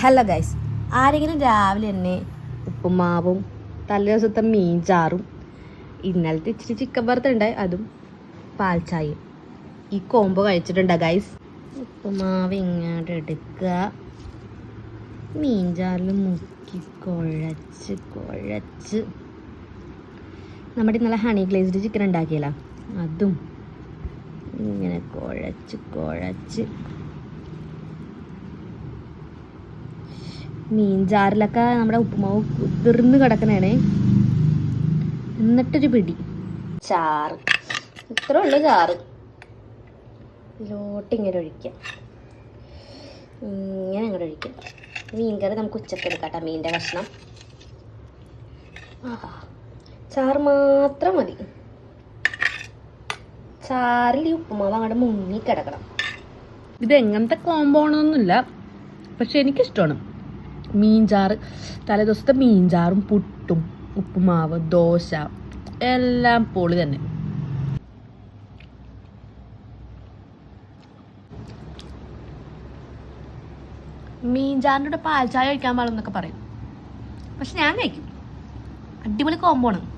Hello guys ആരെങ്കിലും രാവിലെ തന്നെ ഉപ്പുമാവും തലേ ദിവസത്തെ മീൻ ചാറും ഇന്നലത്തെ ഇച്ചിരി ചിക്കൻ വറുത്തുണ്ടായി അതും പാൽ ചായയും. ഈ കോമ്പോ കഴിച്ചിട്ടുണ്ടോ ഗൈസ് ഉപ്പുമാവ് ഇങ്ങോട്ട് എടുക്കുക. മീൻ ചാറിൽ മുക്കി കുഴച്ച് കുഴച്ച്. നമ്മുടെ ഇന്നലെ ഹണി ഗ്ലേസ്ഡ് ചിക്കൻ ഉണ്ടാക്കിയല്ലോ അതും ഇങ്ങനെ കുഴച്ച് കുഴച്ച്. മീൻ ചാറിലൊക്കെ നമ്മുടെ ഉപ്പുമാവ് കുതിർന്ന് കിടക്കണേ എന്നിട്ടൊരു പിടി. ചാറ്. ഇത്ര ഉള്ളു ചാറ്. ഇതിലോട്ട് ഇങ്ങനെ ഒഴിക്കാം. ഇങ്ങനെ അങ്ങോട്ട് മീൻ കറി നമുക്ക് ഉച്ചയ്ക്ക് എടുക്കാട്ടോ കേട്ടോ മീനിന്റെ കഷ്ണം ചാറ് മാത്രം മതി. ചാറിൽ ഈ ഉപ്പുമാവ് അങ്ങോട്ട് മുങ്ങി കിടക്കണം. ഇത് എങ്ങനത്തെ കോമ്പോ ആണെന്നൊന്നുമില്ല. പക്ഷെ എനിക്കിഷ്ടമാണ്. മീൻചാറ് തലേദിവസത്തെ മീൻചാറും പുട്ടും ഉപ്പുമാവ് ദോശ എല്ലാം പൊളി തന്നെ. മീൻചാറിന്റെ കൂടെ പാൽ ചായ കഴിക്കാൻ പാടുന്നൊക്കെ പറയും. പക്ഷെ ഞാൻ കഴിക്കും. അടിപൊളി കോമ്പോണ്